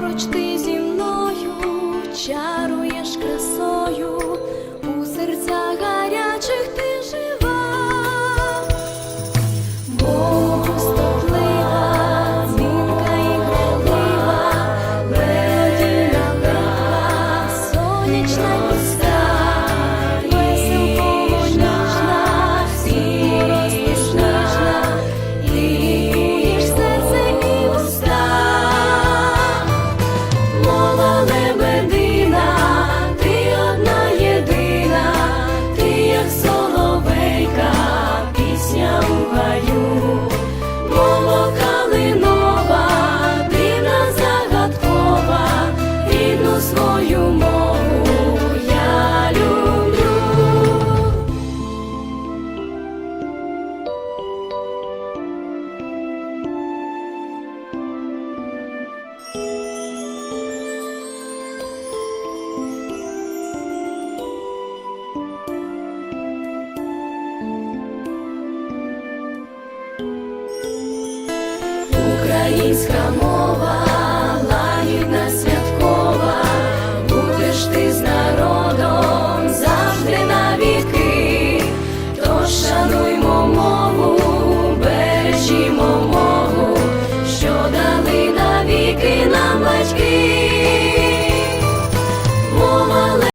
поруч ти зі мною, чаруєш красою, у серцях гарячих ти жива, Богу стотлива, дзвінка і грайлива, медіна брала, сонячна піска.